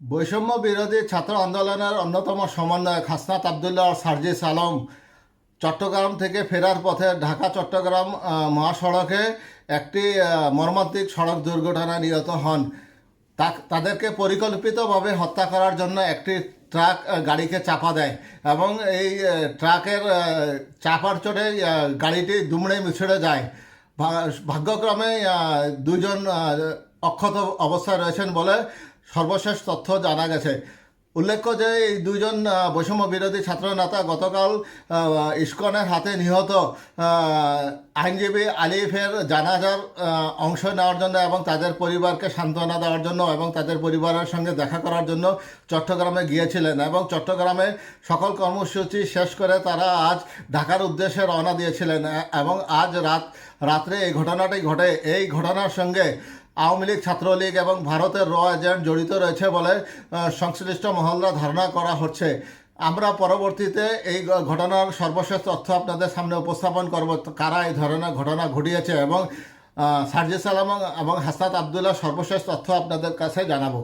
বৈষম্য বিরোধী ছাত্র আন্দোলনের অন্যতম সমন্বয়ক হাসনাত আবদুল্লাহ সার্জিস আলম চট্টগ্রাম থেকে ফেরার পথে ঢাকা, চট্টগ্রাম মহাসড়কে একটি মর্মান্তিক সড়ক দুর্ঘটনায় নিহত হন। তাদেরকে পরিকল্পিতভাবে হত্যা করার জন্য একটি ট্রাক গাড়িকে চাপা দেয় এবং এই ট্রাকের চাপার চড়ে গাড়িটি দুমড়ে মিছড়ে যায়। ভাগ্যক্রমে দুজন অক্ষত অবস্থায় রয়েছেন বলে সর্বশেষ তথ্য জানা গেছে। উল্লেখ্য যে এই দুজন বৈষম্য বিরোধী ছাত্র নেতা গতকাল ইস্কনের হাতে নিহত আইনজীবী আলিফের জানাজার অংশ নেওয়ার জন্য এবং তাদের পরিবারকে সান্ত্বনা দেওয়ার জন্য এবং তাদের পরিবারের সঙ্গে দেখা করার জন্য চট্টগ্রামে গিয়েছিলেন এবং চট্টগ্রামে সকল কর্মসূচি শেষ করে তারা আজ ঢাকার উদ্দেশ্যে রওনা দিয়েছিলেন। এবং আজ রাত, রাত্রে এই ঘটনাটি ঘটে। এই ঘটনার সঙ্গে আওয়ামী লীগ, ছাত্রলীগ এবং ভারতের র এজেন্ট জড়িত রয়েছে বলে সংশ্লিষ্ট মহলরা ধারণা করা হচ্ছে। আমরা পরবর্তীতে এই ঘটনার সর্বশেষ তথ্য আপনাদের সামনে উপস্থাপন করব কারা এই ধরনের ঘটনা ঘটিয়েছে এবং সার্জিস আলম এবং হাসাত আবদুল্লাহ সর্বশেষ তথ্য আপনাদের কাছে জানাব।